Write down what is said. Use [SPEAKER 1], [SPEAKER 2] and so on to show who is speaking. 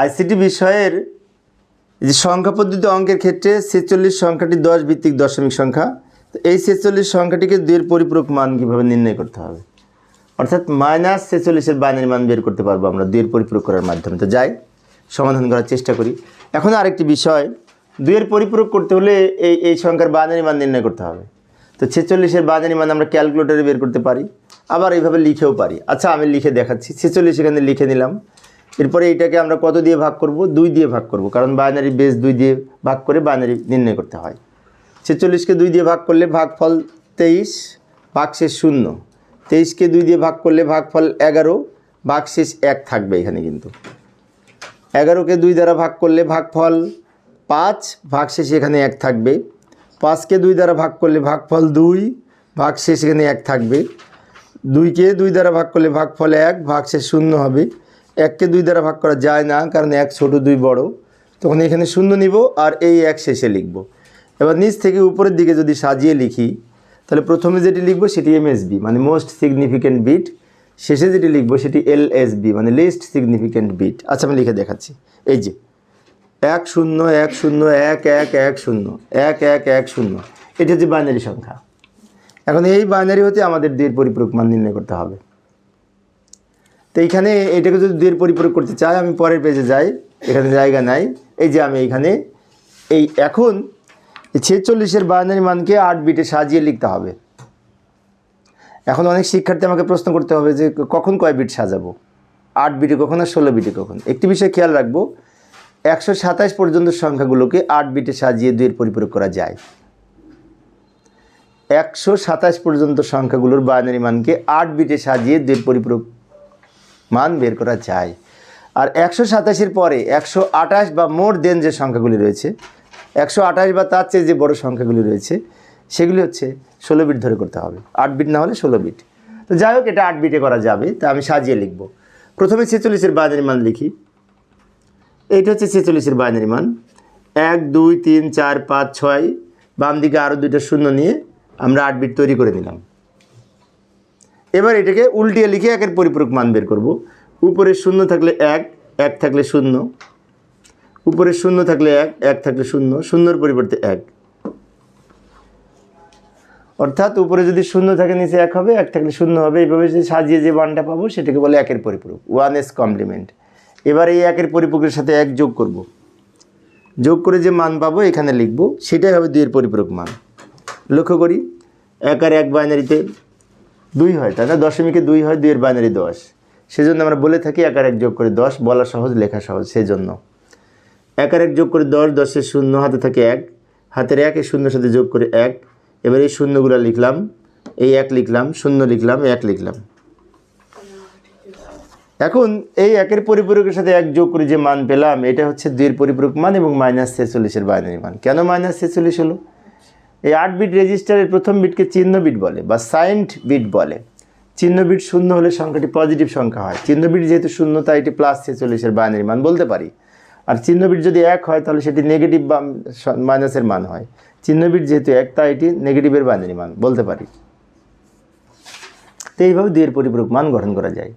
[SPEAKER 1] ICT বিষয়ের যে সংখ্যা পদ্ধতি অঙ্কের ক্ষেত্রে ছেচল্লিশ সংখ্যাটি দশ ভিত্তিক দশমিক সংখ্যা, তো এই ছেচল্লিশ সংখ্যাটিকে দুইয়ের পরিপূরক মান কীভাবে নির্ণয় করতে হবে? অর্থাৎ মাইনাস ছেচল্লিশের বাইনারি মান বের করতে পারব আমরা দুইয়ের পরিপূরক করার মাধ্যমে। তো যাই, সমাধান করার চেষ্টা করি। এখন আরেকটি বিষয়, দুইয়ের পরিপূরক করতে হলে এই এই সংখ্যার বাইনারি মান নির্ণয় করতে হবে। তো ছেচল্লিশের বাইনারি মান আমরা ক্যালকুলেটরে বের করতে পারি, আবার এইভাবে লিখেও পারি। আচ্ছা আমি লিখে দেখাচ্ছি। ছেচল্লিশ এখানে লিখে নিলাম। এরপরে এইটাকে আমরা কত দিয়ে ভাগ করব? দুই দিয়ে ভাগ করব। কারণ বাইনারি বেস দুই দিয়ে ভাগ করে বাইনারি নির্ণয় করতে হয়। ছেচল্লিশকে দুই দিয়ে ভাগ করলে ভাগফল তেইশ, ভাগশেষ শূন্য। তেইশকে দুই দিয়ে ভাগ করলে ভাগফল এগারো, ভাগশেষ এক থাকবে এখানে কিন্তু। এগারোকে দুই দ্বারা ভাগ করলে ভাগফল পাঁচ, ভাগশেষ এখানে এক থাকবে। পাঁচকে দুই দ্বারা ভাগ করলে ভাগফল দুই, ভাগশেষ এখানে এক থাকবে। দুইকে দুই দ্বারা ভাগ করলে ভাগফল এক, ভাগশেষ শূন্য হবে। এককে দুই দ্বারা ভাগ করা যায় না, কারণ এক ছোট, দুই বড়। তখন এখানে শূন্য নিব আর এই এক শেষে লিখব। এবার নিচ থেকে উপরের দিকে যদি সাজিয়ে লিখি, তাহলে প্রথমে যেটি লিখব সেটি এমএসবি মানে মোস্ট সিগনিফিক্যান্ট বিট শেষে যেটি লিখব সেটি এলএসবি মানে লিস্ট সিগনিফিক্যান্ট বিট আচ্ছা আমি লিখে দেখাচ্ছি। এই যে, এক শূন্য এক শূন্য, এক এক এক শূন্য, এক এক এক শূন্য, এটি হচ্ছে বাইনারি সংখ্যা। এখন এই বাইনারি হতে আমাদের দুইয়ের পরিপূরক মান নির্ণয় করতে হবে। তো এইখানে এটাকে যদি দুইয়ের পরিপূরক করতে চাই, আমি পরের পেজে যাই। এখানে জায়গা নাই। এই যে আমি এইখানে এই এখন ছেচল্লিশের বাইনারি মানকে আট বিটে সাজিয়ে লিখতে হবে। এখন অনেক শিক্ষার্থী আমাকে প্রশ্ন করতে হবে যে কখন কয় বিট সাজাবো? আট বিটে কখন আর ষোলো বিটে কখন? একটি বিষয় খেয়াল রাখব, একশো সাতাশ পর্যন্ত সংখ্যাগুলোকে আট বিটে সাজিয়ে দুইয়ের পরিপূরক করা যায়। একশো সাতাশ পর্যন্ত সংখ্যাগুলোর বাইনারি মানকে আট বিটে সাজিয়ে দুইয়ের পরিপূরক মান বের করা যায়। আর একশো সাতাশের পরে একশো আঠাশ বা মোর দেন যে সংখ্যাগুলি রয়েছে, একশো আঠাশ বা তার চেয়ে যে বড় সংখ্যাগুলি রয়েছে, সেগুলি হচ্ছে ষোলো বিট ধরে করতে হবে। আট বিট না হলে ষোলো বিট তো যাই হোক, এটা আট বিটে করা যাবে, তা আমি সাজিয়ে লিখব। প্রথমে ছেচল্লিশের বাইনারি মান লিখি। এইটা হচ্ছে ছেচল্লিশের বাইনারি মান। এক, দুই, তিন, চার, পাঁচ, ছয় বাম দিকে আরও দুইটা শূন্য নিয়ে আমরা আট বিট তৈরি করে নিলাম। এবার এটাকে উল্টিয়ে লিখে একের পরিপূরক মান বের করব। উপরে শূন্য থাকলে এক এক থাকলে শূন্য। উপরে শূন্য থাকলে এক এক থাকলে শূন্য, শূন্যর পরিবর্তে এক। অর্থাৎ উপরে যদি শূন্য থাকে, নিচে এক হবে, এক থাকলে শূন্য হবে। এইভাবে যে সাজিয়ে যে মানটা পাবো, সেটাকে বলে একের পরিপূরক। One's complement. এবার এই একের পরিপূরকের সাথে এক যোগ করব। যোগ করে যে মান পাবো, এখানে লিখব, সেটাই হবে দুইয়ের পরিপূরক মান। লক্ষ্য করি, এক আর এক বাইনারিতে দুই হয়, তাই না? দশমিকে দুই হয়, দুইয়ের বাইনারি দশ। সেজন্য আমরা বলে থাকি এক আর এক যোগ করে দশ, বলা সহজ, লেখা সহজ, সেজন্য। এক আর এক যোগ করে দশ, দশের শূন্য, হাতে থাকে এক। হাতের এক, এই শূন্যর সাথে যোগ করে এক। এবার এই শূন্যগুলো লিখলাম, এই এক লিখলাম, শূন্য লিখলাম, এক লিখলাম। এখন এই একের পরিপূরকের সাথে এক যোগ করে যে মান পেলাম, এটা হচ্ছে দুইয়ের পরিপূরক মান এবং মাইনাস ছেচল্লিশের বাইনারি মান। কেন মাইনাস ছেচল্লিশ হলো? এই আট বিট রেজিস্টারের প্রথম বিটকে চিহ্ন বিট বলে বা সাইন্ড বিট বলে। চিহ্ন বিট শূন্য হলে সংখ্যাটি পজিটিভ সংখ্যা হয়। চিহ্ন বিট যেহেতু শূন্য, তাই এটি প্লাস ছেচল্লিশের বাইনারি মান বলতে পারি। আর চিহ্ন বিট যদি এক হয়, তাহলে সেটি নেগেটিভ বা মাইনাসের মান হয়। চিহ্ন বিট যেহেতু এক, তাই এটি নেগেটিভের বাইনারি মান বলতে পারি। তো এইভাবে দুইয়ের পরিপূরক মান গঠন করা যায়।